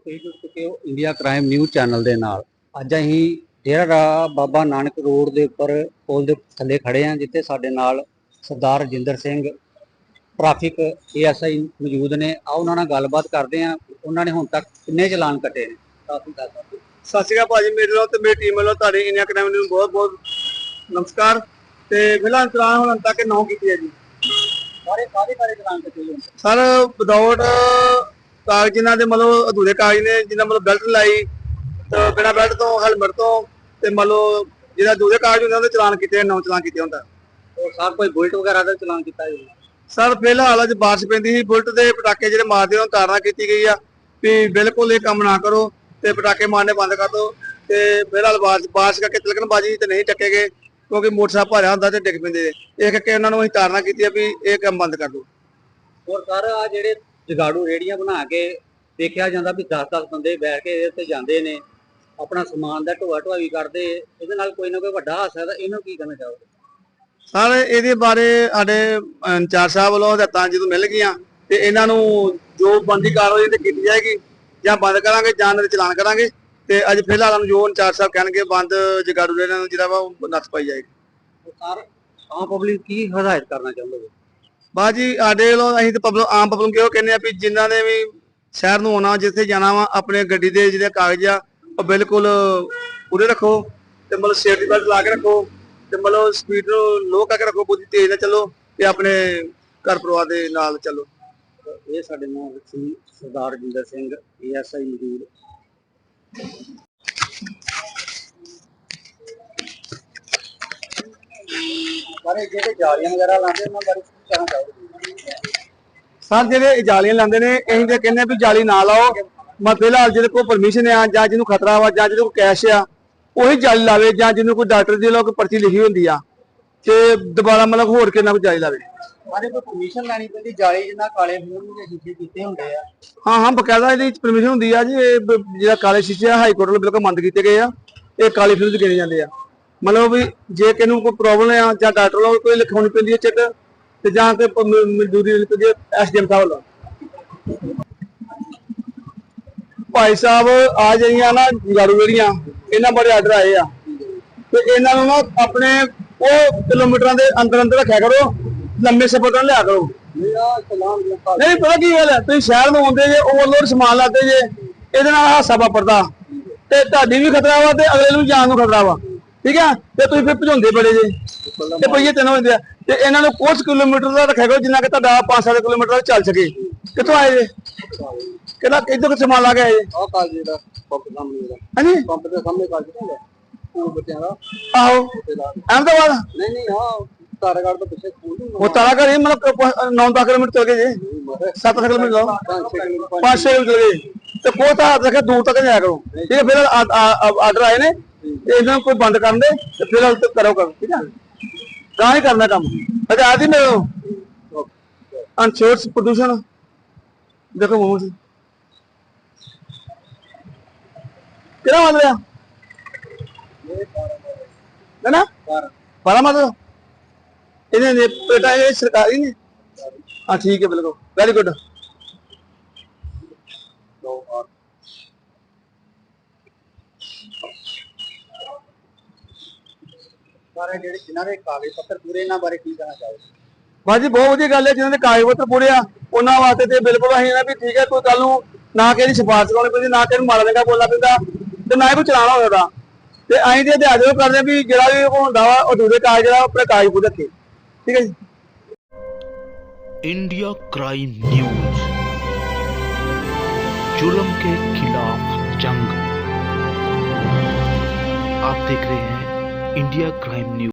ਤੁਸੀਂ ਜੁੜ ਚੁੱਕੇ ਹੋ ਇੰਡੀਆ ਕ੍ਰਾਈਮ ਨਿਊਜ਼ ਚੈਨਲ ਦੇ ਨਾਲ ਅੱਜ ਅਸੀਂ ਡੇਰਾ ਬਾਬਾ ਨਾਨਕ ਰੋਡ ਦੇ ਉੱਪਰ ਪੁਲ ਦੇ ਥੱਲੇ ਖੜੇ ਹਾਂ ਜਿੱਥੇ ਸਾਡੇ ਨਾਲ ਸਰਦਾਰ ਰਜਿੰਦਰ ਸਿੰਘ ਟ੍ਰੈਫਿਕ ਏਐਸਆਈ ਮੌਜੂਦ ਨੇ। ਆ ਉਹਨਾਂ ਨਾਲ ਗੱਲਬਾਤ ਕਰਦੇ ਹਾਂ। ਉਹਨਾਂ ਨੇ ਹੁਣ ਤੱਕ ਕਿੰਨੇ ਚਲਾਨ ਕੱਟੇ ਨੇ? ਕਾਫੀ ਦੱਸ ਸਕਦੇ। ਸਤਿ ਸ਼੍ਰੀ ਅਕਾਲ ਭਾਜੀ ਮੇਰੇ ਵੱਲੋਂ ਤੇ ਮੇਰੀ ਟੀਮ ਵੱਲੋਂ ਤੁਹਾਡੀ ਇੰਡੀਆ ਅਕੈਡਮੀ ਨੂੰ ਬਹੁਤ ਬਹੁਤ ਨਮਸਕਾਰ। ਤੇ ਫਿਲਹਾਲ ਚਲਾਨ ਹੁਣ ਤੱਕ ਨੌ ਕੀਤੀ ਹੈ ਜੀ। ਸਾਰੇ ਸਾਰੇ ਸਾਰੇ ਚਲਾਨ ਕੱਟੇ ਸਰ ਵਿਦਆਊਟ ਕਾਗਜ਼ ਜਿਨ੍ਹਾਂ ਦੇ ਮਤਲਬ ਅਧੂਰੇ ਕਾਗਜ਼ ਨੇ ਜਿਨ੍ਹਾਂ ਮਤਲਬ ਬੈਲਟ ਲਾਈ ਤੇ ਬਿਨਾਂ ਬੈਲਟ ਤੋਂ ਹੈਲਮਟ ਤੋਂ ਤੇ ਮਤਲਬ ਜਿਹੜਾ ਅਧੂਰੇ ਕਾਗਜ਼ ਹੁੰਦੇ ਉਹਦੇ ਚਲਾਨ ਕੀਤੇ ਨੌ ਚਲਾਨ ਕੀਤੇ ਹੁੰਦਾ। ਉਹ ਸਭ ਕੋਈ ਬੁਲਟ ਵਗੈਰਾ ਦਾ ਚਲਾਨ ਕੀਤਾ ਜੀ? ਸਰ ਫਿਲਹਾਲ ਅੱਜ ਬਾਰਿਸ਼ ਪੈਂਦੀ ਸੀ ਬੁਲਟ ਦੇ ਪਟਾਕੇ ਜਿਹੜੇ ਮਾਰਦੇ ਉਹਨਾਂ ਤਾਰਨਾ ਕੀਤੀ ਗਈ ਆ। ਵੀ ਬਿਲਕੁਲ ਇਹ ਕੰਮ ਨਾ ਕਰੋ ਤੇ ਪਟਾਕੇ ਮਾਰਨੇ ਬੰਦ ਕਰ ਦਿਓ ਤੇ ਫਿਲਹਾਲ ਬਾਰਿਸ਼ ਬਾਰਿਸ਼ ਕਰਕੇ ਤਿਲਕਣਬਾਜੀ ਤੇ ਨਹੀਂ ਚੱਕੇ ਗਏ ਕਿਉਂਕਿ ਮੋਟਰਸਾਈਕਲ ਭਰਿਆ ਹੁੰਦਾ ਤੇ ਡਿੱਗ ਪੈਂਦੇ। ਇਹ ਕਰਕੇ ਉਹਨਾਂ ਨੂੰ ਅਸੀਂ ਤਾਰਨਾ ਕੀਤੀ ਆ ਵੀ ਇਹ ਕੰਮ ਬੰਦ ਕਰ ਦਿਓ ਹੋਰ ਸਰ ਆ ਜਿਹੜੇ ਜਗਾੜੂ ਰੇੜੀਆਂ ਬਣਾ ਕੇ ਦੇਖਿਆ ਜਾਂਦਾ ਵੀ 10-10 ਬੰਦੇ ਬੈਠ ਕੇ ਇਹਦੇ ਉੱਤੇ ਜਾਂਦੇ ਨੇ ਆਪਣਾ ਸਮਾਨ ਦਾ ਢੋਆ ਢੋਆਈ ਕਰਦੇ ਇਹਦੇ ਨਾਲ ਕੋਈ ਨਾ ਕੋਈ ਵੱਡਾ ਹਾਸਾ ਤਾਂ ਇਹਨੂੰ ਕੀ ਕਰਨਾ ਚਾਹੋਗੇ ਸਰ ਇਹਦੇ ਬਾਰੇ ਸਾਡੇ ਇੰਚਾਰਜ ਸਾਹਿਬ ਵੱਲੋਂ ਹਦਾਇਤਾਂ ਜਦੋਂ ਮਿਲ ਗਈਆਂ ਤੇ ਇਹਨਾਂ ਨੂੰ ਜੋ ਬੰਦੀ ਕਾਰਵਾਈ ਤੇ ਕੀਤੀ ਜਾਏਗੀ ਜਾਂ ਬੰਦ ਕਰਾਂਗੇ ਜਾਂ ਇਹਨਾਂ ਦੇ ਚਲਾਨ ਕਰਾਂਗੇ ਤੇ ਅੱਜ ਫਿਲਹਾਲ ਨੂੰ ਜੋ ਇੰਚਾਰਜ ਸਾਹਿਬ ਕਹਿਣਗੇ ਬੰਦ ਜਗਾੜੂ ਇਹਨਾਂ ਨੂੰ ਜਿਹੜਾ ਵਾ ਉਹ ਨੱਥ ਪਾਈ ਜਾਏਗੀ। ਸਰ ਆਮ ਪਬਲਿਕ ਕੀ ਹਦਾਇਤ ਕਰਨਾ ਚਾਹੁੰਦੇ ਬਾਜੀ ਸਾਡੇ ਵੱਲੋਂ ਅਸੀਂ ਤੇ ਪਬਲਿਕ ਆਮ ਪਬਲਿਕ ਨੂੰ ਕਹਿੰਦੇ ਆ ਵੀ ਜਿਨ੍ਹਾਂ ਨੇ ਵੀ ਸ਼ਹਿਰ ਨੂੰ ਆਉਣਾ, ਜਿੱਥੇ ਜਾਣਾ ਵਾ, ਆਪਣੇ ਗੱਡੀ ਦੇ ਜਿਹੜੇ ਕਾਗਜ਼ ਆ, ਉਹ ਬਿਲਕੁਲ ਪੂਰੇ ਰੱਖੋ ਤੇ ਮਤਲਬ ਸੇਫਟੀ ਬੈਲਟ ਲਾ ਕੇ ਰੱਖੋ ਤੇ ਮਤਲਬ ਸਪੀਡ ਨੂੰ ਲੋ ਕਰਕੇ ਰੱਖੋ, ਬਹੁਤੀ ਤੇਜ਼ ਨਾ ਚੱਲੋ ਤੇ ਆਪਣੇ ਘਰ ਪਰਿਵਾਰ ਦੇ ਨਾਲ ਚੱਲੋ। ਇਹ ਸਾਡੇ ਨਾਲ ਸੀ ਸਰਦਾਰ ਰਜਿੰਦਰ ਸਿੰਘ ਏਐਸਆਈ ਮੌਜੂਦ। ਬਾਰੇ ਜਿਹੜੇ ਜਾਲੀਆਂ ਵਗੈਰਾ ਲਾਉਂਦੇ ਉਹਨਾਂ ਬਾਰੇ ਕੀ ਕਹਿਣਾ ਚਾਹੋਗੇ? ਸਰ ਜਿਹੜੇ ਜਾਲੀਆਂ ਲਾਉਂਦੇ ਨੇ ਅਸੀਂ ਤੇ ਕਹਿੰਦੇ ਵੀ ਜਾਲੀ ਨਾ ਲਾਓ। ਮੈਂ ਫਿਲਹਾਲ ਜਿਹਦੇ ਕੋਲ ਪਰਮਿਸ਼ਨ ਆ ਜਾਂ ਜਿਹਨੂੰ ਖਤਰਾ ਵਾ ਜਾਂ ਜਿਹਦੇ ਕੋਲ ਕੈਸ਼ ਆ ਉਹੀ ਜਾਲੀ ਲਾਵੇ ਜਾਂ ਜਿਹਨੂੰ ਕੋਈ ਡਾਕਟਰ ਦੀ ਲੋਕ ਪਰਚੀ ਲਿਖੀ ਹੁੰਦੀ ਆ ਤੇ ਦੁਬਾਰਾ ਮਤਲਬ ਹੋਰ ਕਿੰਨਾ ਕੋਈ ਜਾਲੀ ਲਾਵੇ। ਬਾਰੇ ਕੋਈ ਪਰਮਿਸ਼ਨ ਲੈਣੀ ਪੈਂਦੀ ਜਾਲੀ ਜਿੰਨਾ ਕਾਲੇ ਦੇ ਸ਼ੀਸ਼ੇ ਕੀਤੇ ਹੁੰਦੇ ਆ। ਹਾਂ ਹਾਂ ਬਕਾਇਦਾ ਇਹਦੀ ਪਰਮਿਸ਼ਨ ਹੁੰਦੀ ਆ ਜੀ ਇਹ ਬ- ਜਿਹੜਾ ਕਾਲੇ ਸ਼ੀਸ਼ੇ ਆ ਹਾਈ ਕੋਰਟ ਵੱਲੋਂ ਬਿਲਕੁਲ ਬੰਦ ਕੀਤੇ ਗਏ ਆ ਇਹ ਕਾਲੀ ਫਿਲਮ ਚ ਗਿਣੇ ਜਾਂਦੇ ਆ। ਮਤਲਬ ਵੀ ਜੇ ਕਿਸੇ ਨੂੰ ਕੋਈ ਪ੍ਰੋਬਲਮ ਆ ਜਾਂ ਡਾਕਟਰ ਵੱਲੋਂ ਕੋਈ ਲਿਖਾਉਣੀ ਪੈਂਦੀ ਹੈ ਚਿੱਟ ਤੇ ਜਾਂ ਕੋਈ ਮਜ਼ਦੂਰੀ ਲਿਖ ਜੇ ਐਸਡੀਐਮ ਸਾਹਿਬ ਵੱਲੋਂ। ਭਾਈ ਸਾਹਿਬ, ਆ ਜਾਈਆਂ ਨਾ ਗਾੜੂ ਜਿਹੜੀਆਂ, ਇਹਨਾਂ ਬੜੇ ਆਰਡਰ ਆਏ ਆ। ਤੇ ਇਹਨਾਂ ਨੂੰ ਨਾ ਆਪਣੇ ਉਹ ਕਿਲੋਮੀਟਰਾਂ ਦੇ ਅੰਦਰ ਅੰਦਰ ਰੱਖਿਆ ਕਰੋ, ਲੰਮੇ ਸਫ਼ਰ ਤੋਂ ਲਿਆ ਕਰੋ। ਨਹੀਂ, ਪਤਾ ਕੀ ਗੱਲ ਹੈ, ਤੁਸੀਂ ਸ਼ਹਿਰ ਨੂੰ ਆਉਂਦੇ ਜੇ ਓਵਰਲੋਡ ਸਮਾਨ ਲਾਦੇ ਜੇ, ਇਹਦੇ ਨਾਲ ਹਾਸਾ ਵਾਪਰਦਾ। ਤੇ ਤੁਹਾਡੀ ਵੀ ਖਤਰਾ ਵਾ ਤੇ ਅਗਲੇ ਨੂੰ ਜਾਨ ਨੂੰ ਖਤਰਾ ਵਾ। ਠੀਕ ਹੈ ਤੇ ਤੁਸੀਂ ਫਿਰ ਭਜਾਉਂਦੇ ਬੜੇ ਜੇ। ਤੇ ਪਈਏ ਤਿੰਨ ਹੁੰਦੇ ਆ। ਤੇ ਇਹਨਾਂ ਨੂੰ ਕੁਝ ਕਿਲੋਮੀਟਰ ਦਾ ਰੱਖਿਆ ਕਰੋ ਜਿੰਨਾ ਕਿ ਤੁਹਾਡਾ 5-7 ਕਿਲੋਮੀਟਰ ਦਾ ਚੱਲ ਸਕੇ। ਕਿੱਥੋਂ ਆਏ ਜੇ? ਕਿਹਦਾ ਕਿੱਧਰ ਕੁ ਸਮਾਨ ਲਾ ਕੇ ਆਏ ਜੇ? ਆਹ ਕਾਲ ਜਿਹੜਾ ਪੰਪ ਸਾਹਮਣੇ ਦਾ ਹਾਂਜੀ? ਪੰਪ ਦੇ ਸਾਹਮਣੇ ਕਾਲ ਜਿਹੜਾ ਉਹ ਬੱਚਿਆਂ ਦਾ। ਆਹੋ। ਅਹਿਮਦਾਬਾਦ ਨਹੀਂ ਨਹੀਂ ਹਾਂ ਤਾਰਾਗੜ ਤੋਂ ਪਿੱਛੇ ਸਕੂਲ ਉਹ ਤਾਰਾ ਘਰ ਹੀ ਮਤਲਬ 9-10 ਕਿਲੋਮੀਟਰ ਚੱਲ ਗਏ ਜੇ। 7 ਕਿਲੋਮੀਟਰ ਲਾਓ ਪੰਜ ਛੇ ਕਿਲੋਮੀਟਰ ਗਏ। ਤੇ ਕੋਈ ਤਾਂ ਹੱਥ ਰੱਖੇ ਦੂਰ ਤੱਕ ਜਾਇਆ ਕਰੋ। ਠੀਕ ਹੈ ਫਿਰ ਆਰਡਰ ਆਏ ਨੇ। ਇਹਨਾਂ ਨੂੰ ਕੋਈ ਬੰਦ ਕਰਨ ਦੇ, ਤੇ ਫਿਰ ਕਰੋ ਕਰੋ ਠੀਕ ਹੈ ਤਾਂ ਹੀ ਕਰਨਾ ਕੰਮ। ਅੱਛਾ ਆਦੀ ਅਨਸ਼ੋਰਸ ਪ੍ਰਦੂਸ਼ਣ ਦੇਖੋ ਮੋਮੋ ਕਿਹੜਾ ਮੰਨ ਲਿਆ ਨਾ ਨਾ? ਬਾਰਾ ਮਤਲਬ ਇਹਨੇ ਨੇ ਪੇਟਾ ਇਹ ਸਰਕਾਰੀ ਨੇ। ਹਾਂ, ਠੀਕ ਹੈ, ਬਿਲਕੁਲ। ਵੈਰੀ ਗੁੱਡ ਸਾਰੇ ਜਿਹੜੇ ਜਿਨ੍ਹਾਂ ਦੇ ਕਾਗਜ਼ ਪੱਤਰ ਪੂਰੇ ਇਹਨਾਂ ਬਾਰੇ ਕੀ ਕਹਿਣਾ ਚਾਹੋਗੇ ਬਾਜੀ ਬਹੁਤ ਵਧੀਆ ਗੱਲ ਹੈ ਜਿਨ੍ਹਾਂ ਦੇ ਕਾਗਜ਼ ਪੱਤਰ ਪੂਰੇ ਆ ਉਹਨਾਂ ਵਾਸਤੇ ਤੇ ਬਿਲਕੁਲ ਅਸੀਂ ਨਾ ਵੀ ਠੀਕ ਹੈ ਕੋਈ ਕੱਲ ਨੂੰ ਨਾ ਕਿਸੇ ਦੀ ਸਿਫਾਰਿਸ਼ ਕਰਾਉਣੀ ਪੈਂਦੀ ਨਾ ਕਿਸੇ ਨੂੰ ਮਾੜਾ ਚੰਗਾ ਬੋਲਣਾ ਪੈਂਦਾ ਤੇ ਨਾ ਹੀ ਕੋਈ ਚਲਾਣਾ ਹੋਵੇਗਾ ਤੇ ਅਸੀਂ ਤੇ ਅਧਿਆਜ ਉਹ ਕਰਦੇ ਹਾਂ ਵੀ ਜਿਹੜਾ ਵੀ ਉਹ ਹੁੰਦਾ ਵਾ ਉਹ ਦੂਰੇ ਕਾਗਜ਼ ਜਿਹੜਾ ਉਹ ਆਪਣੇ ਕਾਗਜ਼ ਪੂਰੇ ਰੱਖੇ ਠੀਕ ਹੈ ਜੀ इंडिया क्राइम न्यूज जुल्म के खिलाफ जंग आप देख रहे हैं india crime news.